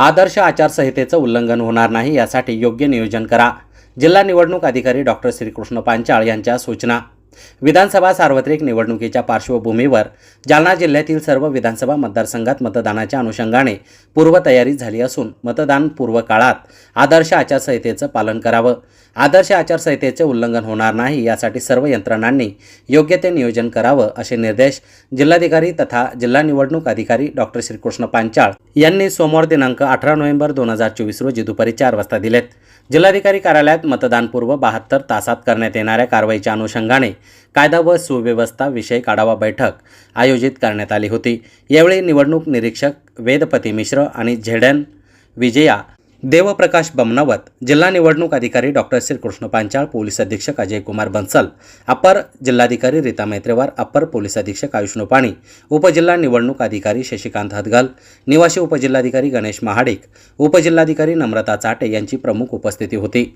आदर्श आचारसंहितेचं उल्लंघन होणार नाही यासाठी योग्य नियोजन करा. जिल्हा निवडणूक अधिकारी डॉक्टर श्रीकृष्ण पांचाळ यांच्या सूचना विधानसभा सार्वत्रिक निवडणुकीच्या पार्श्वभूमीवर जालना जिल्ह्यातील सर्व विधानसभा मतदारसंघात मतदानाच्या अनुषंगाने पूर्वतयारी झाली असून मतदान पूर्व काळात आदर्श आचारसंहितेचं पालन करावं. आदर्श आचारसंहितेचे उल्लंघन होणार नाही यासाठी सर्व यंत्रणांनी योग्य ते नियोजन करावं असे निर्देश जिल्हाधिकारी तथा जिल्हा निवडणूक अधिकारी डॉक्टर श्रीकृष्ण पांचाळ यांनी सोमवार दिनांक अठरा नोव्हेंबर दोन हजार चोवीस रोजी दुपारी चार वाजता दिलेत. जिल्हाधिकारी कार्यालयात मतदानपूर्व बहात्तर तासात करण्यात येणाऱ्या कारवाईच्या अनुषंगाने कायदा व सुव्यवस्था विषयक आढावा बैठक आयोजित करण्यात आली होती. यावेळी निवडणूक निरीक्षक वेदपती मिश्र आणि झेडन विजया देवप्रकाश बमनावत जिल्हा निवडणूक अधिकारी डॉक्टर श्रीकृष्ण पांचाळ पोलीस अधीक्षक अजय कुमार बन्सल अपर जिल्हाधिकारी रीता मैत्रेवार अपर पोलीस अधीक्षक आयुष नोपाणी उपजिल्हा निवडणूक अधिकारी शशिकांत हदगल निवासी उपजिल्हाधिकारी गणेश महाडिक उपजिल्हाधिकारी नम्रता चाटे यांची प्रमुख उपस्थिती होती.